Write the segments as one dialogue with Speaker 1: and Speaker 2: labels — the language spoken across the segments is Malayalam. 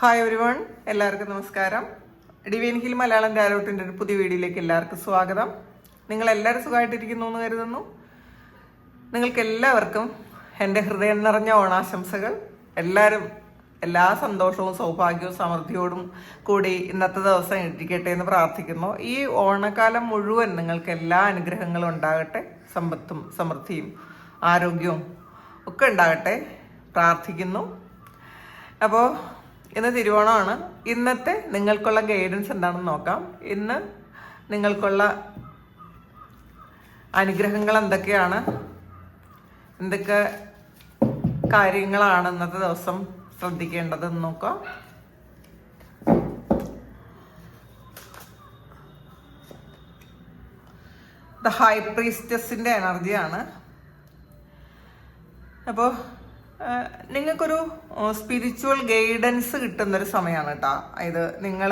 Speaker 1: ഹായ് ഒരുവൺ എല്ലാവർക്കും നമസ്കാരം. ഡിവൈൻ ഹിൽ മലയാളം ഡയലോട്ടിന്റെ ഒരു പുതിയ വീഡിയോയിലേക്ക് എല്ലാവർക്കും സ്വാഗതം. നിങ്ങൾ എല്ലാവരും സുഖമായിട്ടിരിക്കുന്നു എന്ന് കരുതുന്നു. നിങ്ങൾക്ക് എല്ലാവർക്കും എന്റെ ഹൃദയം നിറഞ്ഞ ഓണാശംസകൾ. എല്ലാവരും എല്ലാ സന്തോഷവും സൗഭാഗ്യവും സമൃദ്ധിയോടും കൂടി ഇന്നത്തെ ദിവസം ഇരിക്കട്ടെ എന്ന് പ്രാർത്ഥിക്കുന്നു. ഈ ഓണക്കാലം മുഴുവൻ നിങ്ങൾക്ക് എല്ലാ അനുഗ്രഹങ്ങളും ഉണ്ടാകട്ടെ. സമ്പത്തും സമൃദ്ധിയും ആരോഗ്യവും ഒക്കെ ഉണ്ടാകട്ടെ. പ്രാർത്ഥിക്കുന്നു. അപ്പോൾ ഇന്ന് തിരുവോണമാണ്. ഇന്നത്തെ നിങ്ങൾക്കുള്ള ഗൈഡൻസ് എന്താണെന്ന് നോക്കാം. ഇന്ന് നിങ്ങൾക്കുള്ള അനുഗ്രഹങ്ങൾ എന്തൊക്കെയാണ്? എന്തൊക്കെ കാര്യങ്ങളാണ് ഇന്നത്തെ ദിവസം ശ്രദ്ധിക്കേണ്ടതെന്ന് നോക്കാം. ദ ഹൈ പ്രീസ്റ്റസിന്റെ എനർജിയാണ് അപ്പോൾ നിങ്ങൾക്കൊരു സ്പിരിച്വൽ ഗൈഡൻസ് കിട്ടുന്നൊരു സമയമാണ് കേട്ടോ ഇത് നിങ്ങൾ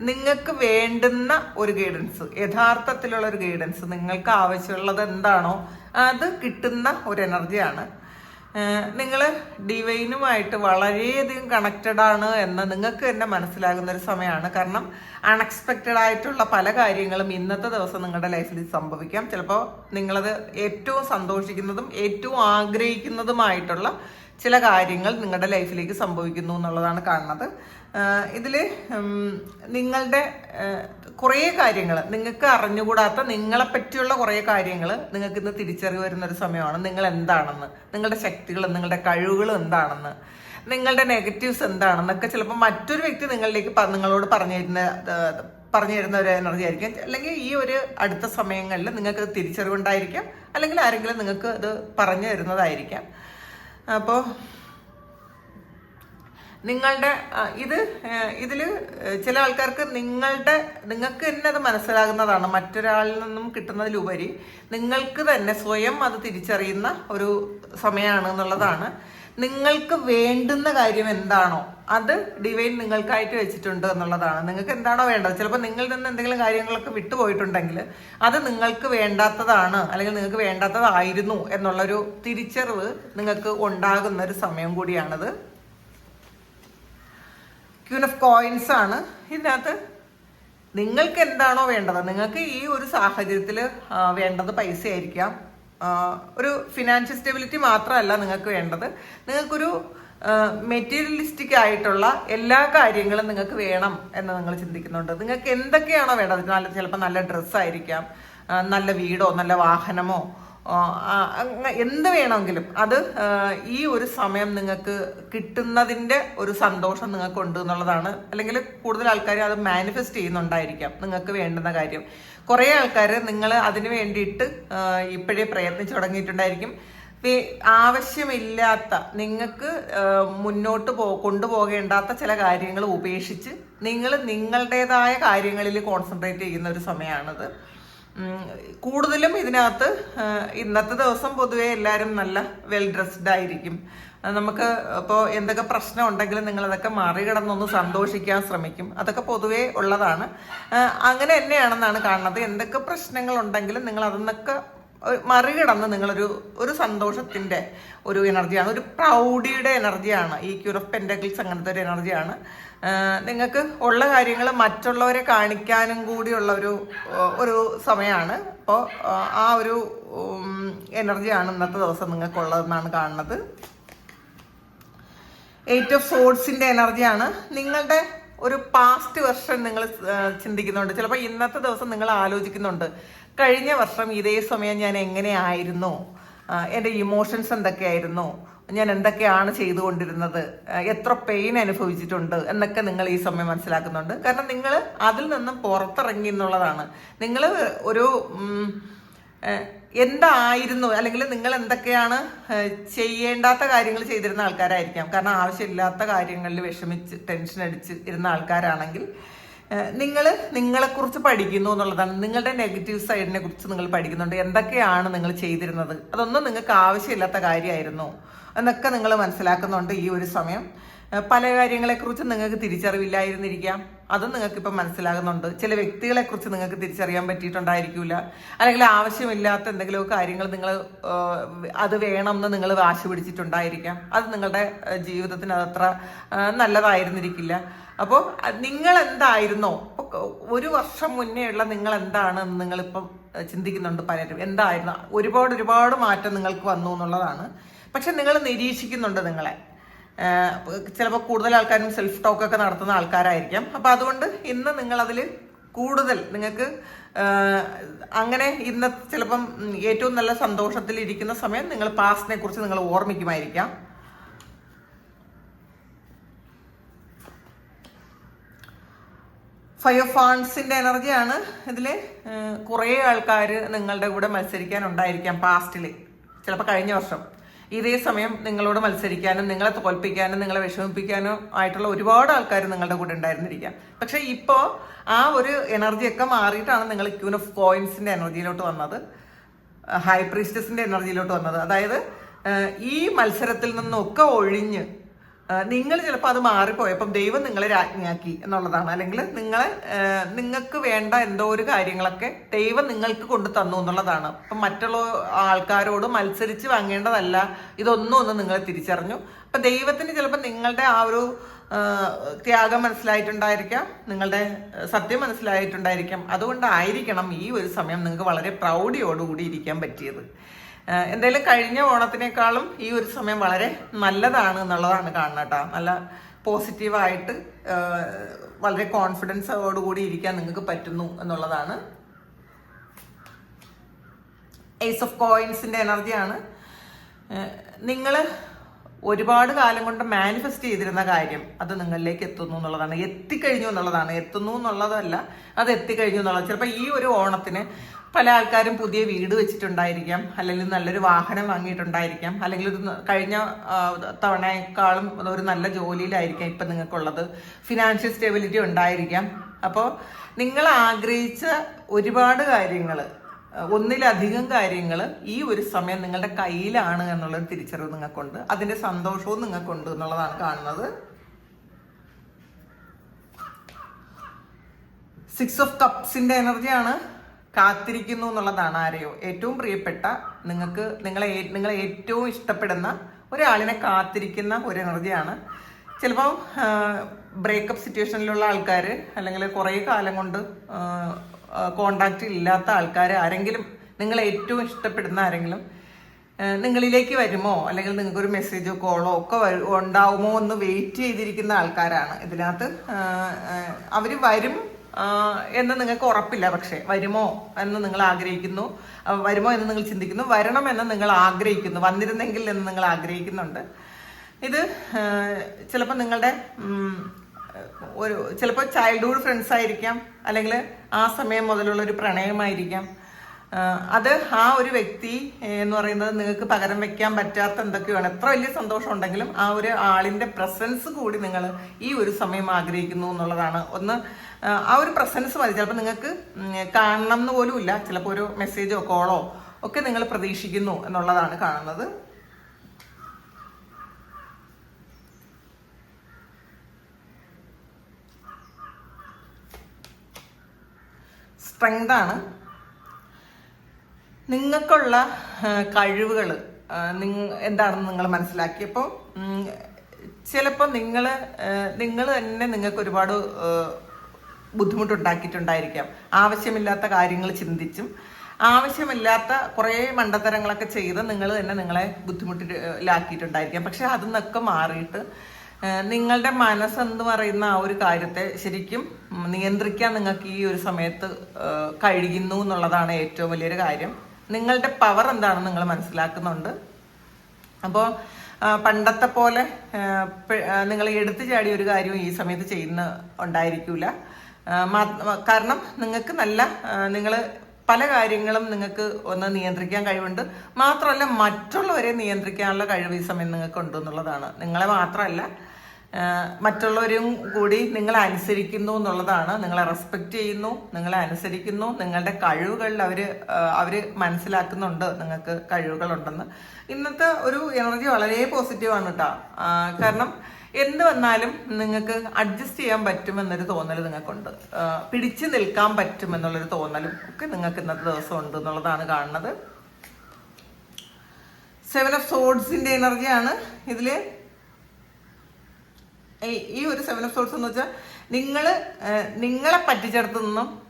Speaker 1: നിങ്ങൾക്ക് വേണ്ടുന്ന ഒരു ഗൈഡൻസ് യഥാർത്ഥത്തിലുള്ള ഒരു ഗൈഡൻസ് നിങ്ങൾക്ക് ആവശ്യമുള്ളത് എന്താണോ അത് കിട്ടുന്ന ഒരു എനർജിയാണ് നിങ്ങൾ ഡിവൈനുമായിട്ട് വളരെയധികം കണക്റ്റഡ് ആണ് എന്ന് നിങ്ങൾക്ക് തന്നെ മനസ്സിലാകുന്ന ഒരു സമയമാണ്. കാരണം അൺഎക്സ്പെക്റ്റഡ് ആയിട്ടുള്ള പല കാര്യങ്ങളും ഇന്നത്തെ ദിവസം നിങ്ങളുടെ ലൈഫിൽ സംഭവിക്കാം. ചിലപ്പോൾ നിങ്ങളത് ഏറ്റവും സന്തോഷിക്കുന്നതും ഏറ്റവും ആഗ്രഹിക്കുന്നതുമായിട്ടുള്ള ചില കാര്യങ്ങൾ നിങ്ങളുടെ ലൈഫിലേക്ക് സംഭവിക്കുന്നു എന്നുള്ളതാണ് കാണുന്നത്. ഇതിൽ നിങ്ങളുടെ കുറേ കാര്യങ്ങൾ നിങ്ങൾക്ക് അറിഞ്ഞുകൂടാത്ത നിങ്ങളെ പറ്റിയുള്ള കുറേ കാര്യങ്ങൾ നിങ്ങൾക്ക് ഇന്ന് തിരിച്ചറിവ് വരുന്നൊരു സമയമാണ്. നിങ്ങൾ എന്താണെന്ന് നിങ്ങളുടെ ശക്തികൾ നിങ്ങളുടെ കഴിവുകൾ എന്താണെന്ന് നിങ്ങളുടെ നെഗറ്റീവ്സ് എന്താണെന്നൊക്കെ ചിലപ്പോൾ മറ്റൊരു വ്യക്തി നിങ്ങളിലേക്ക് നിങ്ങളോട് പറഞ്ഞു തരുന്ന പറഞ്ഞു തരുന്ന ഒരു എനർജി ആയിരിക്കും. അല്ലെങ്കിൽ ഈ ഒരു അടുത്ത സമയങ്ങളിൽ നിങ്ങൾക്ക് തിരിച്ചറിവുണ്ടായിരിക്കാം. അല്ലെങ്കിൽ ആരെങ്കിലും നിങ്ങൾക്ക് അത് പറഞ്ഞു തരുന്നതായിരിക്കാം. അപ്പോൾ നിങ്ങളുടെ ഇത് ഇതിൽ ചില ആൾക്കാർക്ക് നിങ്ങളുടെ നിങ്ങൾക്ക് തന്നെ അത് മനസ്സിലാകുന്നതാണ്. മറ്റൊരാളിൽ നിന്നും കിട്ടുന്നതിലുപരി നിങ്ങൾക്ക് തന്നെ സ്വയം അത് തിരിച്ചറിയുന്ന ഒരു സമയമാണ് എന്നുള്ളതാണ്. നിങ്ങൾക്ക് വേണ്ടുന്ന കാര്യം എന്താണോ അത് ഡിവൈൻ നിങ്ങൾക്കായിട്ട് വെച്ചിട്ടുണ്ട് എന്നുള്ളതാണ്. നിങ്ങൾക്ക് എന്താണോ വേണ്ടത്? ചിലപ്പോൾ നിങ്ങളിൽ നിന്ന് എന്തെങ്കിലും കാര്യങ്ങളൊക്കെ വിട്ടുപോയിട്ടുണ്ടെങ്കിൽ അത് നിങ്ങൾക്ക് വേണ്ടാത്തതാണ് അല്ലെങ്കിൽ നിങ്ങൾക്ക് വേണ്ടാത്തതായിരുന്നു എന്നുള്ളൊരു തിരിച്ചറിവ് നിങ്ങൾക്ക് ഉണ്ടാകുന്ന ഒരു സമയം കൂടിയാണിത്. ക്യൂൻ ഓഫ് കോയിൻസ് ആണ്. ഇതിനകത്ത് നിങ്ങൾക്ക് എന്താണോ വേണ്ടത്? നിങ്ങൾക്ക് ഈ ഒരു സാഹചര്യത്തിൽ വേണ്ടത് പൈസ ആയിരിക്കാം ഒരു ഫിനാൻഷ്യൽ സ്റ്റെബിലിറ്റി മാത്രമല്ല നിങ്ങൾക്ക് വേണ്ടത്. നിങ്ങൾക്കൊരു മെറ്റീരിയലിസ്റ്റിക് ആയിട്ടുള്ള എല്ലാ കാര്യങ്ങളും നിങ്ങൾക്ക് വേണം എന്ന് നിങ്ങൾ ചിന്തിക്കുന്നുണ്ട്. നിങ്ങൾക്ക് എന്തൊക്കെയാണോ വേണ്ടത് നല്ല ചിലപ്പോൾ നല്ല ഡ്രസ്സായിരിക്കാം നല്ല വീടോ നല്ല വാഹനമോ എന്ത് വേണമെങ്കിലും. അത് ഈ ഒരു സമയം നിങ്ങൾക്ക് കിട്ടുന്നതിന്റെ ഒരു സന്തോഷം നിങ്ങൾക്ക് ഉണ്ട് എന്നുള്ളതാണ്. അല്ലെങ്കിൽ കൂടുതൽ ആൾക്കാർ അത് മാനിഫെസ്റ്റ് ചെയ്യുന്നുണ്ടായിരിക്കാം നിങ്ങൾക്ക് വേണ്ടുന്ന കാര്യം. കുറേ ആൾക്കാർ നിങ്ങൾ അതിന് വേണ്ടിയിട്ട് ഇപ്പോഴേ പ്രയത്നിച്ചു തുടങ്ങിയിട്ടുണ്ടായിരിക്കും. ആവശ്യമില്ലാത്ത നിങ്ങൾക്ക് മുന്നോട്ട് പോ കൊണ്ടുപോകേണ്ടാത്ത ചില കാര്യങ്ങൾ ഉപേക്ഷിച്ച് നിങ്ങൾ നിങ്ങളുടേതായ കാര്യങ്ങളിൽ കോൺസെൻട്രേറ്റ് ചെയ്യുന്ന ഒരു സമയമാണിത്. കൂടുതലും ഇതിനകത്ത് ഇന്നത്തെ ദിവസം പൊതുവേ എല്ലാവരും നല്ല വെൽ ഡ്രസ്ഡ് ആയിരിക്കും നമുക്ക് ഇപ്പോൾ എന്തൊക്കെ പ്രശ്നം ഉണ്ടെങ്കിലും നിങ്ങളതൊക്കെ മറികടന്നൊന്ന് സന്തോഷിക്കാൻ ശ്രമിക്കും. അതൊക്കെ പൊതുവേ ഉള്ളതാണ്. അങ്ങനെ തന്നെയാണെന്നാണ് കാണുന്നത്. എന്തൊക്കെ പ്രശ്നങ്ങൾ ഉണ്ടെങ്കിലും നിങ്ങൾ ഒരു മറികടന്ന് നിങ്ങളൊരു ഒരു സന്തോഷത്തിന്റെ ഒരു എനർജിയാണ് ഒരു പ്രൗഡിയുടെ എനർജിയാണ്. ഈ ക്യൂർ ഓഫ് പെൻഡക്കിൾസ് അങ്ങനത്തെ ഒരു എനർജിയാണ്. നിങ്ങൾക്ക് ഉള്ള കാര്യങ്ങൾ മറ്റുള്ളവരെ കാണിക്കാനും കൂടിയുള്ള ഒരു ഒരു സമയമാണ്. അപ്പോൾ ആ ഒരു എനർജിയാണ് ഇന്നത്തെ ദിവസം നിങ്ങൾക്കുള്ളതെന്നാണ് കാണുന്നത്. എയ്റ്റ് ഓഫ് സോഡ്സിന്റെ എനർജിയാണ്. നിങ്ങളുടെ ഒരു പാസ്റ്റ് വർഷം നിങ്ങൾ ചിന്തിക്കുന്നുണ്ട്. ചിലപ്പോൾ ഇന്നത്തെ ദിവസം നിങ്ങൾ ആലോചിക്കുന്നുണ്ട്. കഴിഞ്ഞ വർഷം ഇതേ സമയം ഞാൻ എങ്ങനെയായിരുന്നു? എന്റെ ഇമോഷൻസ് എന്തൊക്കെയായിരുന്നു? ഞാൻ എന്തൊക്കെയാണ് ചെയ്തുകൊണ്ടിരുന്നത്? എത്ര പെയിൻ അനുഭവിച്ചിട്ടുണ്ട്? എന്നൊക്കെ നിങ്ങൾ ഈ സമയം മനസ്സിലാക്കുന്നുണ്ട്. കാരണം നിങ്ങൾ അതിൽ നിന്നും പുറത്തിറങ്ങി എന്നുള്ളതാണ്. നിങ്ങൾ ഒരു എന്തായിരുന്നു? അല്ലെങ്കിൽ നിങ്ങൾ എന്തൊക്കെയാണ് ചെയ്യേണ്ടാത്ത കാര്യങ്ങൾ ചെയ്തിരുന്ന ആൾക്കാരായിരിക്കാം. കാരണം ആവശ്യമില്ലാത്ത കാര്യങ്ങളിൽ വിഷമിച്ച് ടെൻഷൻ അടിച്ച് ഇരുന്ന ആൾക്കാരാണെങ്കിൽ നിങ്ങൾ നിങ്ങളെക്കുറിച്ച് പഠിക്കുന്നു എന്നുള്ളതാണ്. നിങ്ങളുടെ നെഗറ്റീവ് സൈഡിനെ കുറിച്ച് നിങ്ങൾ പഠിക്കുന്നുണ്ട്. എന്തൊക്കെയാണ് നിങ്ങൾ ചെയ്തിരുന്നത്? അതൊന്നും നിങ്ങൾക്ക് ആവശ്യമില്ലാത്ത കാര്യമായിരുന്നു എന്നൊക്കെ നിങ്ങൾ മനസ്സിലാക്കുന്നുണ്ട് ഈ ഒരു സമയം. പല കാര്യങ്ങളെക്കുറിച്ച് നിങ്ങൾക്ക് തിരിച്ചറിവില്ലായിരുന്നിരിക്കാം. അതും നിങ്ങൾക്ക് ഇപ്പം മനസ്സിലാകുന്നുണ്ട്. ചില വ്യക്തികളെക്കുറിച്ച് നിങ്ങൾക്ക് തിരിച്ചറിയാൻ പറ്റിയിട്ടുണ്ടായിരിക്കില്ല അല്ലെങ്കിൽ ആവശ്യമില്ലാത്ത എന്തെങ്കിലും കാര്യങ്ങൾ നിങ്ങൾ അത് വേണമെന്ന് നിങ്ങൾ വാശി പിടിച്ചിട്ടുണ്ടായിരിക്കാം. അത് നിങ്ങളുടെ ജീവിതത്തിന് അതത്ര നല്ലതായിരുന്നിരിക്കില്ല. അപ്പോൾ നിങ്ങൾ എന്തായിരുന്നോ ഒരു വർഷം മുന്നേ ഉള്ള നിങ്ങൾ എന്താണെന്ന് നിങ്ങളിപ്പം ചിന്തിക്കുന്നുണ്ട് പലരും. എന്തായിരുന്നു? ഒരുപാട് ഒരുപാട് മാറ്റം നിങ്ങൾക്ക് വന്നു എന്നുള്ളതാണ്. പക്ഷെ നിങ്ങൾ നിരീക്ഷിക്കുന്നുണ്ട് നിങ്ങളെ. ചിലപ്പോൾ കൂടുതൽ ആൾക്കാരും സെൽഫ് ടോക്ക് ഒക്കെ നടത്തുന്ന ആൾക്കാരായിരിക്കാം. അപ്പം അതുകൊണ്ട് ഇന്ന് നിങ്ങളതിൽ കൂടുതൽ നിങ്ങൾക്ക് അങ്ങനെ ഇന്ന് ചിലപ്പം ഏറ്റവും നല്ല സന്തോഷത്തിൽ ഇരിക്കുന്ന സമയം നിങ്ങൾ പാസ്റ്റിനെ കുറിച്ച് നിങ്ങൾ ഓർമ്മിക്കുമായിരിക്കാം. ഫയർ ഫാൺസിന്റെ എനർജിയാണ് ഇതിൽ കുറേ ആൾക്കാർ നിങ്ങളുടെ കൂടെ മത്സരിക്കാൻ ഉണ്ടായിരിക്കാം പാസ്റ്റിൽ ചിലപ്പോൾ കഴിഞ്ഞ വർഷം. ഇതേ സമയം നിങ്ങളോട് മത്സരിക്കാനും നിങ്ങളെ തോൽപ്പിക്കാനും നിങ്ങളെ വിഷമിപ്പിക്കാനും ആയിട്ടുള്ള ഒരുപാട് ആൾക്കാർ നിങ്ങളുടെ കൂടെ ഉണ്ടായിരുന്നിരിക്കാം. പക്ഷെ ഇപ്പോൾ ആ ഒരു എനർജിയൊക്കെ മാറിയിട്ടാണ് നിങ്ങൾ ക്യൂൻ ഓഫ് കോയിൻസിന്റെ എനർജിയിലോട്ട് വന്നത്. ഹൈ പ്രീസ്റ്റസിന്റെ എനർജിയിലോട്ട് വന്നത്. അതായത് ഈ മത്സരത്തിൽ നിന്നൊക്കെ ഒഴിഞ്ഞ് നിങ്ങൾ ചിലപ്പോൾ അത് മാറിപ്പോയപ്പം ദൈവം നിങ്ങളെ രാജ്ഞിയാക്കി എന്നുള്ളതാണ്. അല്ലെങ്കിൽ നിങ്ങളെ നിങ്ങൾക്ക് വേണ്ട എന്തോ ഒരു കാര്യങ്ങളൊക്കെ ദൈവം നിങ്ങൾക്ക് കൊണ്ടു തന്നു എന്നുള്ളതാണ്. അപ്പം മറ്റുള്ള ആൾക്കാരോട് മത്സരിച്ച് വാങ്ങേണ്ടതല്ല. ഇതൊന്നും ഒന്ന് നിങ്ങൾ തിരിച്ചറിഞ്ഞു. അപ്പം ദൈവത്തിന് ചിലപ്പോൾ നിങ്ങളുടെ ആ ഒരു ത്യാഗം മനസ്സിലായിട്ടുണ്ടായിരിക്കാം. നിങ്ങളുടെ സത്യം മനസ്സിലായിട്ടുണ്ടായിരിക്കാം. അതുകൊണ്ടായിരിക്കണം ഈ ഒരു സമയം നിങ്ങൾക്ക് വളരെ പ്രൗഢിയോടുകൂടി ഇരിക്കാൻ പറ്റിയത്. എന്തായാലും കഴിഞ്ഞ ഓണത്തിനേക്കാളും ഈ ഒരു സമയം വളരെ നല്ലതാണ് എന്നുള്ളതാണ് കാണുന്നത് കേട്ടോ. നല്ല പോസിറ്റീവായിട്ട് വളരെ കോൺഫിഡൻസോടുകൂടി ഇരിക്കാൻ നിങ്ങൾക്ക് പറ്റുന്നു എന്നുള്ളതാണ്. ഏസ് ഓഫ് കോയിൻസിന്റെ എനർജിയാണ് നിങ്ങൾ ഒരുപാട് കാലം കൊണ്ട് മാനിഫെസ്റ്റ് ചെയ്തിരുന്ന കാര്യം അത് നിങ്ങളിലേക്ക് എത്തുന്നു എന്നുള്ളതാണ്. എത്തിക്കഴിഞ്ഞു എന്നുള്ളതാണ്. എത്തുന്നു എന്നുള്ളതല്ല അത് എത്തിക്കഴിഞ്ഞു എന്നുള്ളത് ചിലപ്പോൾ ഈ ഒരു ഓണത്തിന് പല ആൾക്കാരും പുതിയ വീട് വെച്ചിട്ടുണ്ടായിരിക്കാം അല്ലെങ്കിൽ നല്ലൊരു വാഹനം വാങ്ങിയിട്ടുണ്ടായിരിക്കാം അല്ലെങ്കിൽ ഒരു കഴിഞ്ഞ തവണയെക്കാളും ഒരു നല്ല ജോലിയിലായിരിക്കാം ഇപ്പം നിങ്ങൾക്കുള്ളത്. ഫിനാൻഷ്യൽ സ്റ്റെബിലിറ്റി ഉണ്ടായിരിക്കാം. അപ്പോൾ നിങ്ങൾ ആഗ്രഹിച്ച ഒരുപാട് കാര്യങ്ങൾ ഒന്നിലധികം കാര്യങ്ങൾ ഈ ഒരു സമയം നിങ്ങളുടെ കയ്യിലാണ് എന്നുള്ളൊരു തിരിച്ചറിവ് നിങ്ങൾക്കുണ്ട്. അതിന്റെ സന്തോഷവും നിങ്ങൾക്കുണ്ട് എന്നുള്ളതാണ് കാണുന്നത്. സിക്സ് ഓഫ് കപ്സിന്റെ എനർജിയാണ് കാത്തിരിക്കുന്നു എന്നുള്ളതാണ് ആരെയോ. ഏറ്റവും പ്രിയപ്പെട്ട നിങ്ങൾക്ക് നിങ്ങളെ നിങ്ങളെ ഏറ്റവും ഇഷ്ടപ്പെടുന്ന ഒരാളിനെ കാത്തിരിക്കുന്ന ഒരു എനർജിയാണ് ചിലപ്പോൾ ബ്രേക്കപ്പ് സിറ്റുവേഷനിലുള്ള ആൾക്കാർ അല്ലെങ്കിൽ കുറേ കാലം കൊണ്ട് കോണ്ടാക്റ്റ് ഇല്ലാത്ത ആൾക്കാർ ആരെങ്കിലും നിങ്ങൾ ഏറ്റവും ഇഷ്ടപ്പെടുന്ന ആരെങ്കിലും നിങ്ങളിലേക്ക് വരുമോ? അല്ലെങ്കിൽ നിങ്ങൾക്കൊരു മെസ്സേജോ കോളോ ഒക്കെ ഉണ്ടാവുമോ എന്ന് വെയിറ്റ് ചെയ്തിരിക്കുന്ന ആൾക്കാരാണ്. ഇതിനകത്ത് അവർ വരും എന്ന് നിങ്ങൾക്ക് ഉറപ്പില്ല. പക്ഷേ വരുമോ എന്ന് നിങ്ങൾ ആഗ്രഹിക്കുന്നു. വരുമോ എന്ന് നിങ്ങൾ ചിന്തിക്കുന്നു. വരണമെന്ന് നിങ്ങൾ ആഗ്രഹിക്കുന്നു. വന്നിരുന്നെങ്കിൽ എന്ന് നിങ്ങൾ ആഗ്രഹിക്കുന്നുണ്ട്. ഇത് ചിലപ്പോൾ നിങ്ങളുടെ ഒരു ചിലപ്പോൾ ചൈൽഡ്ഹുഡ് ഫ്രണ്ട്സ് ആയിരിക്കാം അല്ലെങ്കിൽ ആ സമയം മുതലുള്ള ഒരു പ്രണയമായിരിക്കാം. അത് ആ ഒരു വ്യക്തി എന്ന് പറയുന്നത് നിങ്ങൾക്ക് പകരം വെക്കാൻ പറ്റാത്ത എന്തൊക്കെയാണ് എത്ര വലിയ സന്തോഷം ഉണ്ടെങ്കിലും ആ ഒരു ആളിന്റെ പ്രസൻസ് കൂടി നിങ്ങൾ ഈ ഒരു സമയം ആഗ്രഹിക്കുന്നു എന്നുള്ളതാണ്. ഒന്ന് ആ, ഒരു പ്രസൻസ് മതി. ചിലപ്പോൾ നിങ്ങൾക്ക് കാണണം എന്ന് പോലും ഇല്ല ചിലപ്പോൾ ഒരു മെസ്സേജോ കോളോ ഒക്കെ നിങ്ങൾ പ്രതീക്ഷിക്കുന്നു എന്നുള്ളതാണ് കാണുന്നത്. സ്ട്രെങ്ത് ആണ്. നിങ്ങൾക്കുള്ള കഴിവുകൾ എന്താണെന്ന് നിങ്ങൾ മനസ്സിലാക്കിയപ്പോൾ ചിലപ്പോൾ നിങ്ങൾ നിങ്ങൾ തന്നെ നിങ്ങൾക്ക് ഒരുപാട് ബുദ്ധിമുട്ടുണ്ടാക്കിയിട്ടുണ്ടായിരിക്കാം. ആവശ്യമില്ലാത്ത കാര്യങ്ങൾ ചിന്തിച്ചും ആവശ്യമില്ലാത്ത കുറേ മണ്ടത്തരങ്ങളൊക്കെ ചെയ്ത് നിങ്ങൾ തന്നെ നിങ്ങളെ ബുദ്ധിമുട്ടിലാക്കിയിട്ടുണ്ടായിരിക്കാം പക്ഷെ അതിൽ നിന്നൊക്കെ മാറിയിട്ട് നിങ്ങളുടെ മനസ്സെന്ന് പറയുന്ന ആ ഒരു കാര്യത്തെ ശരിക്കും നിയന്ത്രിക്കാൻ നിങ്ങൾക്ക് ഈ ഒരു സമയത്ത് കഴിയുന്നു എന്നുള്ളതാണ് ഏറ്റവും വലിയൊരു കാര്യം. നിങ്ങളുടെ പവർ എന്താണെന്ന് നിങ്ങൾ മനസ്സിലാക്കുന്നുണ്ട്. അപ്പോൾ പണ്ടത്തെ പോലെ നിങ്ങൾ എടുത്തു ചാടി ഒരു കാര്യവും ഈ സമയത്ത് ചെയ്യുന്ന ഉണ്ടായിരിക്കില്ല കാരണം നിങ്ങൾക്ക് നല്ല നിങ്ങൾ പല കാര്യങ്ങളും നിങ്ങൾക്ക് ഒന്ന് നിയന്ത്രിക്കാൻ കഴിവുണ്ട്. മാത്രമല്ല മറ്റുള്ളവരെ നിയന്ത്രിക്കാനുള്ള കഴിവ് ഈ സമയം നിങ്ങൾക്ക് ഉണ്ട് എന്നുള്ളതാണ് നിങ്ങളെ മാത്രമല്ല മറ്റുള്ളവരും കൂടി നിങ്ങളെ അനുസരിക്കുന്നു എന്നുള്ളതാണ്. നിങ്ങളെ റെസ്പെക്റ്റ് ചെയ്യുന്നു നിങ്ങളെ അനുസരിക്കുന്നു നിങ്ങളുടെ കഴിവുകളിൽ അവർ അവർ മനസ്സിലാക്കുന്നുണ്ട്. നിങ്ങൾക്ക് കഴിവുകളുണ്ടെന്ന്. ഇന്നത്തെ ഒരു എനർജി വളരെ പോസിറ്റീവാണ് കേട്ടോ കാരണം എന്ത് വന്നാലും നിങ്ങൾക്ക് അഡ്ജസ്റ്റ് ചെയ്യാൻ പറ്റുമെന്നൊരു തോന്നൽ നിങ്ങൾക്കുണ്ട്. പിടിച്ചു നിൽക്കാൻ പറ്റുമെന്നുള്ളൊരു തോന്നലും ഒക്കെ നിങ്ങൾക്ക് ഇന്നത്തെ ദിവസം ഉണ്ട് എന്നുള്ളതാണ് കാണുന്നത്. സെവൻ ഓഫ് സോഡ്സിന്റെ എനർജിയാണ് ഇതിൽ. ഈ- ഒരു സെവൻ ഓഫ് സോൾസ് എന്ന് വെച്ചാൽ നിങ്ങൾ നിങ്ങളെ പറ്റിച്ചെടുത്തു നിന്നും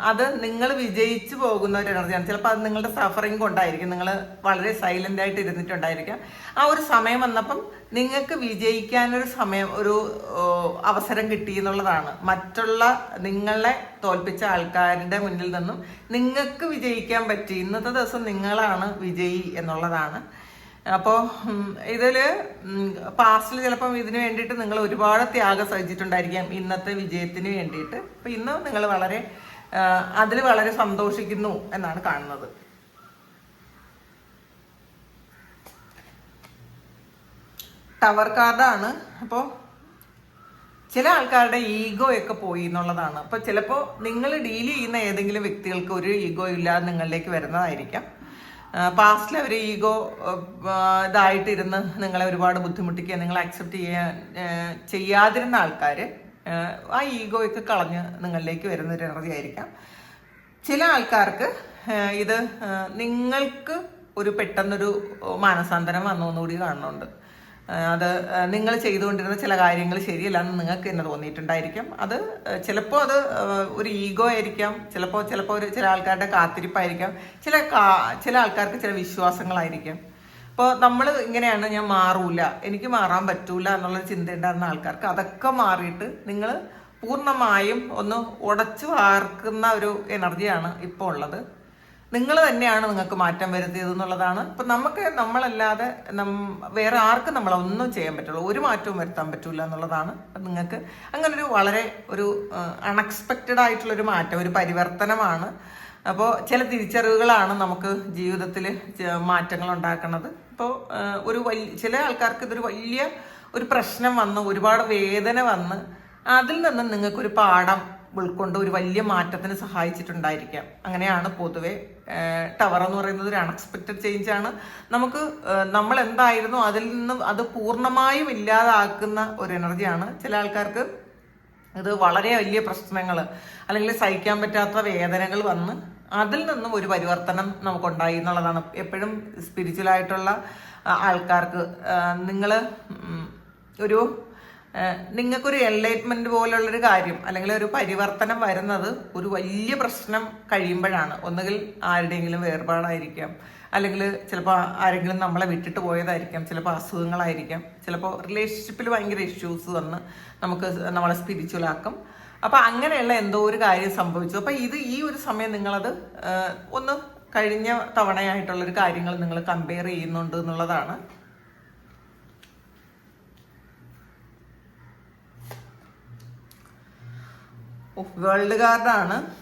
Speaker 1: അത് നിങ്ങൾ വിജയിച്ചു പോകുന്ന ഒരു എനർജിയാണ് ചിലപ്പോൾ അത് നിങ്ങളുടെ സഫറിങ് കൊണ്ടായിരിക്കും. നിങ്ങൾ വളരെ സൈലന്റ് ആയിട്ട് ഇരുന്നിട്ടുണ്ടായിരിക്കാം. ആ ഒരു സമയം വന്നപ്പം നിങ്ങൾക്ക് വിജയിക്കാനൊരു സമയം ഒരു അവസരം കിട്ടി എന്നുള്ളതാണ്. മറ്റുള്ള നിങ്ങളെ തോൽപ്പിച്ച ആൾക്കാരുടെ മുന്നിൽ നിന്നും നിങ്ങൾക്ക് വിജയിക്കാൻ പറ്റി. ഇന്നത്തെ ദിവസം നിങ്ങളാണ് വിജയി എന്നുള്ളതാണ്. അപ്പോൾ ഇതിൽ പാസ്റ്റിൽ ചിലപ്പം ഇതിന് വേണ്ടിയിട്ട് നിങ്ങൾ ഒരുപാട് ത്യാഗം സഹിച്ചിട്ടുണ്ടായിരിക്കാം. ഇന്നത്തെ വിജയത്തിന് വേണ്ടിയിട്ട്. അപ്പം ഇന്ന് നിങ്ങൾ വളരെ അതിൽ വളരെ സന്തോഷിക്കുന്നു എന്നാണ് കാണുന്നത്. ടവർ കാർഡാണ് അപ്പോൾ ചില ആൾക്കാരുടെ ഈഗോ ഒക്കെ പോയി എന്നുള്ളതാണ്. അപ്പോൾ ചിലപ്പോൾ നിങ്ങൾ ഡീൽ ചെയ്യുന്ന ഏതെങ്കിലും വ്യക്തികൾക്ക് ഒരു ഈഗോ ഇല്ലാതെ നിങ്ങളിലേക്ക് വരുന്നതായിരിക്കാം. പാസ്റ്റിൽ അവർ ഈഗോ ഇതായിട്ടിരുന്ന് നിങ്ങളെ ഒരുപാട് ബുദ്ധിമുട്ടിക്കുക നിങ്ങളെ അക്സെപ്റ്റ് ചെയ്യാൻ ചെയ്യാതിരുന്ന ആൾക്കാർ ആ ഈഗോയൊക്കെ കളഞ്ഞ് നിങ്ങളിലേക്ക് വരുന്ന ഒരു എനർജി ആയിരിക്കാം. ചില ആൾക്കാർക്ക് ഇത് നിങ്ങൾക്ക് ഒരു പെട്ടെന്നൊരു മാനസാന്തരം വന്നോന്നുകൂടി കാണുന്നുണ്ട്. അത് നിങ്ങൾ ചെയ്തുകൊണ്ടിരുന്ന ചില കാര്യങ്ങൾ ശരിയല്ലെന്ന് നിങ്ങൾക്ക് തന്നെ തോന്നിയിട്ടുണ്ടായിരിക്കും. അത് ചിലപ്പോൾ അത് ഒരു ഈഗോ ആയിരിക്കാം. ചിലപ്പോൾ ചിലപ്പോൾ ഒരു ചില ആൾക്കാരുടെ കാത്തിരിപ്പായിരിക്കാം. ചില ചില ആൾക്കാർക്ക് ചില വിശ്വാസങ്ങളായിരിക്കാം. അപ്പോൾ നമ്മൾ ഇങ്ങനെയാണ് ഞാൻ മാറൂല. എനിക്ക് മാറാൻ പറ്റൂല എന്നുള്ള ചിന്ത ഉണ്ടായിരുന്ന ആൾക്കാർക്ക് അതൊക്കെ മാറിയിട്ട് നിങ്ങൾ പൂർണമായും ഒന്ന് ഉടച്ചു വാർക്കുന്ന ഒരു എനർജിയാണ് ഇപ്പോൾ ഉള്ളത്. നിങ്ങൾ തന്നെയാണ് നിങ്ങൾക്ക് മാറ്റം വരുത്തിയത് എന്നുള്ളതാണ്. ഇപ്പം നമുക്ക് നമ്മളല്ലാതെ വേറെ ആർക്കും നമ്മളൊന്നും ചെയ്യാൻ പറ്റുള്ളൂ ഒരു മാറ്റവും വരുത്താൻ പറ്റില്ല എന്നുള്ളതാണ്. നിങ്ങൾക്ക് അങ്ങനെ ഒരു വളരെ ഒരു അൺഎക്സ്പെക്റ്റഡ് ആയിട്ടുള്ളൊരു മാറ്റം ഒരു പരിവർത്തനമാണ്. അപ്പോൾ ചില തിരിച്ചറിവുകളാണ് നമുക്ക് ജീവിതത്തിൽ മാറ്റങ്ങൾ ഉണ്ടാക്കുന്നത്. ഇപ്പോൾ ഒരു വലിയ ചില ആൾക്കാർക്ക് ഇതൊരു വലിയ ഒരു പ്രശ്നം വന്ന് ഒരുപാട് വേദന വന്ന് അതിൽ നിന്ന് നിങ്ങൾക്കൊരു പാഠം ഉൾക്കൊണ്ട് ഒരു വലിയ മാറ്റത്തിന് സഹായിച്ചിട്ടുണ്ടായിരിക്കാം. അങ്ങനെയാണ് പൊതുവെ ടവർ എന്ന് പറയുന്നത് ഒരു അൺഎക്സ്പെക്റ്റഡ് ചേഞ്ച് ആണ്. നമുക്ക് നമ്മൾ എന്തായിരുന്നു അതിൽ നിന്ന് അത് പൂർണമായും ഇല്ലാതാക്കുന്ന ഒരു എനർജിയാണ് ചില ആൾക്കാർക്ക്. ഇത് വളരെ വലിയ പ്രശ്നങ്ങൾ അല്ലെങ്കിൽ സഹിക്കാൻ പറ്റാത്ത വേദനകൾ വന്ന് അതിൽ നിന്നും ഒരു പരിവർത്തനം നമുക്കുണ്ടായി എന്നുള്ളതാണ്. എപ്പോഴും സ്പിരിച്വൽ ആയിട്ടുള്ള ആൾക്കാർക്ക് നിങ്ങൾ ഒരു നിങ്ങൾക്കൊരു എൻലൈറ്റ്മെന്റ് പോലുള്ളൊരു കാര്യം അല്ലെങ്കിൽ ഒരു പരിവർത്തനം വരുന്നത് ഒരു വലിയ പ്രശ്നം കഴിയുമ്പോഴാണ്. ഒന്നുകിൽ ആരുടെയെങ്കിലും വേർപാടായിരിക്കാം അല്ലെങ്കിൽ ചിലപ്പോൾ ആരെങ്കിലും നമ്മളെ വിട്ടിട്ട് പോയതായിരിക്കാം ചിലപ്പോൾ അസുഖങ്ങളായിരിക്കാം ചിലപ്പോൾ റിലേഷൻഷിപ്പിൽ ഭയങ്കര ഇഷ്യൂസ് വന്ന് നമുക്ക് നമ്മളെ സ്പിരിച്വലാക്കും അപ്പോൾ അപ്പൊ അങ്ങനെയുള്ള എന്തോ ഒരു കാര്യം സംഭവിച്ചു. അപ്പോൾ ഇത് ഈ ഒരു സമയം നിങ്ങളത് ഒന്ന് കഴിഞ്ഞ തവണയായിട്ടുള്ളൊരു കാര്യങ്ങൾ നിങ്ങൾ കമ്പയർ ചെയ്യുന്നുണ്ട് എന്നുള്ളതാണ്. വേൾഡ് കാർഡാണ്.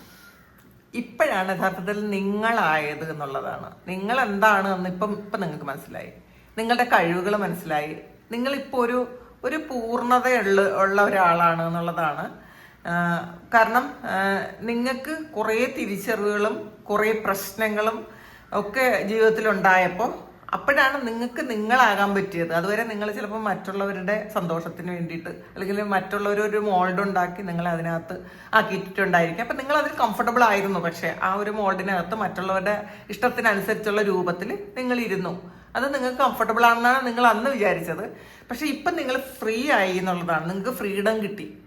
Speaker 1: ഇപ്പോഴാണ് യഥാർത്ഥത്തിൽ നിങ്ങളായത് എന്നുള്ളതാണ്. നിങ്ങൾ എന്താണ് എന്ന് ഇപ്പം ഇപ്പം നിങ്ങൾക്ക് മനസ്സിലായി. നിങ്ങളുടെ കഴിവുകൾ മനസ്സിലായി. നിങ്ങളിപ്പോൾ ഒരു ഒരു പൂർണതയുള്ള ഉള്ള ഒരാളാണ് എന്നുള്ളതാണ്. കാരണം നിങ്ങൾക്ക് കുറേ തിരിച്ചറിവുകളും കുറേ പ്രശ്നങ്ങളും ഒക്കെ ജീവിതത്തിൽ ഉണ്ടായപ്പോൾ അപ്പോഴാണ് നിങ്ങൾക്ക് നിങ്ങളാകാൻ പറ്റിയത്. അതുവരെ നിങ്ങൾ ചിലപ്പോൾ മറ്റുള്ളവരുടെ സന്തോഷത്തിന് വേണ്ടിയിട്ട് അല്ലെങ്കിൽ മറ്റുള്ളവർ ഒരു മോൾഡ് ഉണ്ടാക്കി നിങ്ങളെ അതിനകത്ത് ആക്കിയിട്ടുണ്ടായിരിക്കും. അപ്പം നിങ്ങൾ അതിൽ കംഫർട്ടബിൾ ആയിരുന്നു. പക്ഷേ ആ ഒരു മോൾഡിനകത്ത് മറ്റുള്ളവരുടെ ഇഷ്ടത്തിനനുസരിച്ചുള്ള രൂപത്തിൽ നിങ്ങൾ ഇരുന്നു. അത് നിങ്ങൾക്ക് കംഫർട്ടബിൾ ആണെന്നാണ് നിങ്ങൾ അന്ന് വിചാരിച്ചത്. പക്ഷേ ഇപ്പം നിങ്ങൾ ഫ്രീ ആയി എന്നുള്ളതാണ്. നിങ്ങൾക്ക് ഫ്രീഡം കിട്ടി.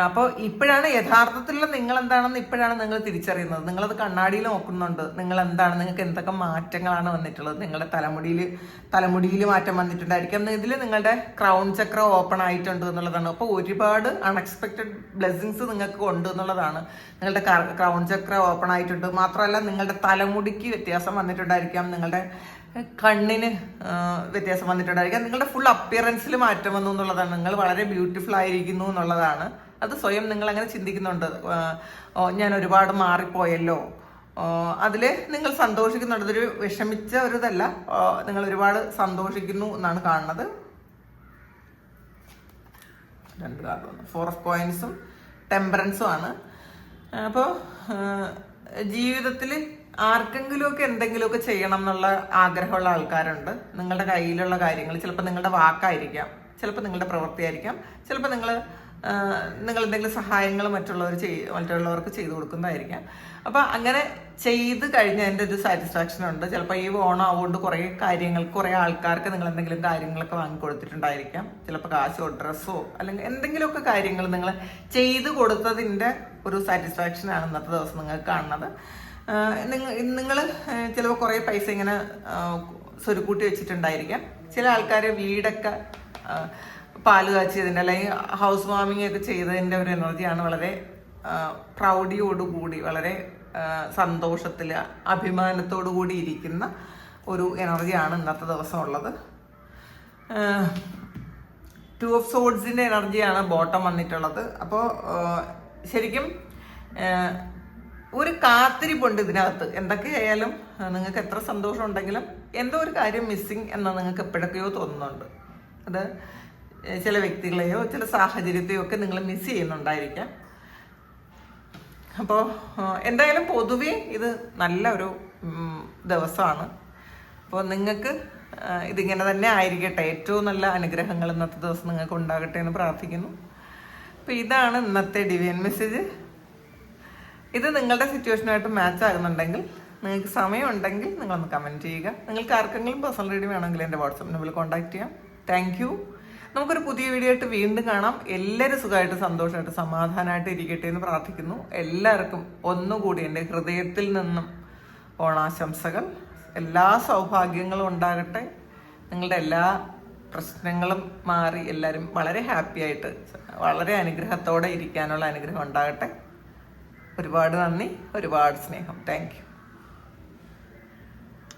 Speaker 1: അപ്പോൾ ഇപ്പോഴാണ് യഥാർത്ഥത്തിലുള്ള നിങ്ങൾ എന്താണെന്ന് ഇപ്പോഴാണ് നിങ്ങൾ തിരിച്ചറിയുന്നത്. നിങ്ങളത് കണ്ണാടിയിൽ നോക്കുന്നുണ്ട്. നിങ്ങൾ എന്താണ് നിങ്ങൾക്ക് എന്തൊക്കെ മാറ്റങ്ങളാണ് വന്നിട്ടുള്ളത്? നിങ്ങളുടെ തലമുടിയിൽ തലമുടിയിൽ മാറ്റം വന്നിട്ടുണ്ടായിരിക്കും. ഇതിൽ നിങ്ങളുടെ ക്രൗൺ ചക്ര ഓപ്പൺ ആയിട്ടുണ്ട് എന്നുള്ളതാണ്. അപ്പോൾ ഒരുപാട് അൺഎക്സ്പെക്റ്റഡ് ബ്ലെസ്സിങ്സ് നിങ്ങൾക്ക് ഉണ്ട് എന്നുള്ളതാണ്. നിങ്ങളുടെ ക്രൗൺ ചക്ര ഓപ്പൺ ആയിട്ടുണ്ട്. മാത്രമല്ല നിങ്ങളുടെ തലമുടിക്ക് വ്യത്യാസം വന്നിട്ടുണ്ടായിരിക്കാം. നിങ്ങളുടെ കണ്ണിന് വ്യത്യാസം വന്നിട്ടുണ്ടായിരിക്കാം. നിങ്ങളുടെ ഫുൾ അപ്പിയറൻസിൽ മാറ്റം വന്നു എന്നുള്ളതാണ്. നിങ്ങൾ വളരെ ബ്യൂട്ടിഫുൾ ആയിരിക്കുന്നു എന്നുള്ളതാണ്. അത് സ്വയം നിങ്ങൾ അങ്ങനെ ചിന്തിക്കുന്നുണ്ട് ഞാൻ ഒരുപാട് മാറിപ്പോയല്ലോ. അതിൽ നിങ്ങൾ സന്തോഷിക്കുന്നുണ്ട് അതൊരു വിഷമിച്ച ഒരു ഇതല്ല ആ, നിങ്ങൾ ഒരുപാട് സന്തോഷിക്കുന്നു എന്നാണ് കാണുന്നത്. രണ്ട് ഫോർ ഓഫ് കോയിൻസും ടെമ്പറൻസും ആണ്. അപ്പോൾ ജീവിതത്തിൽ ആർക്കെങ്കിലുമൊക്കെ എന്തെങ്കിലുമൊക്കെ ചെയ്യണം എന്നുള്ള ആഗ്രഹമുള്ള ആൾക്കാരുണ്ട്. നിങ്ങളുടെ കയ്യിലുള്ള കാര്യങ്ങൾ ചിലപ്പോൾ നിങ്ങളുടെ വാക്കായിരിക്കാം. ചിലപ്പോൾ നിങ്ങളുടെ പ്രവൃത്തിയായിരിക്കാം. ചിലപ്പോൾ നിങ്ങൾ നിങ്ങൾ എന്തെങ്കിലും സഹായങ്ങൾ മറ്റുള്ളവർ ചെയ് മറ്റുള്ളവർക്ക് ചെയ്തു കൊടുക്കുന്നതായിരിക്കാം. അപ്പോൾ അങ്ങനെ ചെയ്ത് കഴിഞ്ഞതിന്റെ ഒരു സാറ്റിസ്ഫാക്ഷൻ ഉണ്ട്. ചിലപ്പോൾ ഈ ഓണം ആവുകൊണ്ട് കുറേ കാര്യങ്ങൾ കുറേ ആൾക്കാർക്ക് നിങ്ങൾ എന്തെങ്കിലും കാര്യങ്ങളൊക്കെ വാങ്ങിക്കൊടുത്തിട്ടുണ്ടായിരിക്കാം. ചിലപ്പോൾ കാശോ ഡ്രസ്സോ അല്ലെങ്കിൽ എന്തെങ്കിലുമൊക്കെ കാര്യങ്ങൾ നിങ്ങൾ ചെയ്ത് കൊടുത്തതിന്റെ ഒരു സാറ്റിസ്ഫാക്ഷനാണ് ഇന്നത്തെ ദിവസം നിങ്ങൾക്ക് കാണുന്നത്. നിങ്ങൾ നിങ്ങൾ ചിലപ്പോൾ കുറേ പൈസ ഇങ്ങനെ സ്വരുക്കൂട്ടി വെച്ചിട്ടുണ്ടായിരിക്കാം. ചില ആൾക്കാർ വീടൊക്കെ പാൽ കാച്ചിയതിന്റെ അല്ലെങ്കിൽ ഹൗസ് വാമിംഗ് ഒക്കെ ചെയ്തതിന്റെ ഒരു എനർജിയാണ് വളരെ പ്രൗഢിയോടുകൂടി വളരെ സന്തോഷത്തിൽ അഭിമാനത്തോടു കൂടി ഇരിക്കുന്ന ഒരു എനർജിയാണ് ഇന്നത്തെ ദിവസം ഉള്ളത്. ടു ഓഫ് സോഡ്സിന്റെ എനർജിയാണ് ബോട്ടം വന്നിട്ടുള്ളത്. അപ്പോൾ ശരിക്കും ഒരു കാത്തിരിപ്പുണ്ട് ഇതിനകത്ത്. എന്തൊക്കെയായാലും നിങ്ങൾക്ക് എത്ര സന്തോഷം ഉണ്ടെങ്കിലും എന്തോ ഒരു കാര്യം മിസ്സിങ് എന്ന് നിങ്ങൾക്ക് എപ്പോഴൊക്കെയോ തോന്നുന്നുണ്ട്. അത് ചില വ്യക്തികളെയോ ചില സാഹചര്യത്തെയോ ഒക്കെ നിങ്ങൾ മിസ് ചെയ്യുന്നുണ്ടായിരിക്കാം. അപ്പോൾ എന്തായാലും പൊതുവേ ഇത് നല്ല ഒരു ദിവസമാണ്. അപ്പോൾ നിങ്ങൾക്ക് ഇതിങ്ങനെ തന്നെ ആയിരിക്കട്ടെ. ഏറ്റവും നല്ല അനുഗ്രഹങ്ങൾ ഇന്നത്തെ ദിവസം നിങ്ങൾക്ക് ഉണ്ടാകട്ടെ എന്ന് പ്രാർത്ഥിക്കുന്നു. അപ്പോൾ ഇതാണ് ഇന്നത്തെ ഡിവൈൻ മെസ്സേജ് ഇത് നിങ്ങളുടെ സിറ്റുവേഷനായിട്ട് മാച്ച് ആകുന്നുണ്ടെങ്കിൽ നിങ്ങൾക്ക് സമയമുണ്ടെങ്കിൽ നിങ്ങളൊന്ന് കമന്റ് ചെയ്യുക. നിങ്ങൾക്ക് ആർക്കെങ്കിലും പേഴ്സണൽ റീഡിംഗ് വേണമെങ്കിൽ എന്റെ വാട്സപ്പ് നമ്പറിൽ കോൺടാക്ട് ചെയ്യാം. താങ്ക് നമുക്കൊരു പുതിയ വീഡിയോ ആയിട്ട് വീണ്ടും കാണാം. എല്ലാവരും സുഖമായിട്ട് സന്തോഷമായിട്ട് സമാധാനമായിട്ട് ഇരിക്കട്ടെ എന്ന് പ്രാർത്ഥിക്കുന്നു. എല്ലാവർക്കും ഒന്നുകൂടി എന്റെ ഹൃദയത്തിൽ നിന്നും ഓണാശംസകൾ. എല്ലാ സൗഭാഗ്യങ്ങളും ഉണ്ടാകട്ടെ. നിങ്ങളുടെ എല്ലാ പ്രശ്നങ്ങളും മാറി എല്ലാവരും വളരെ ഹാപ്പി ആയിട്ട് വളരെ അനുഗ്രഹത്തോടെ ഇരിക്കാനുള്ള അനുഗ്രഹം ഉണ്ടാകട്ടെ. ഒരുപാട് നന്ദി ഒരുപാട് സ്നേഹം. താങ്ക്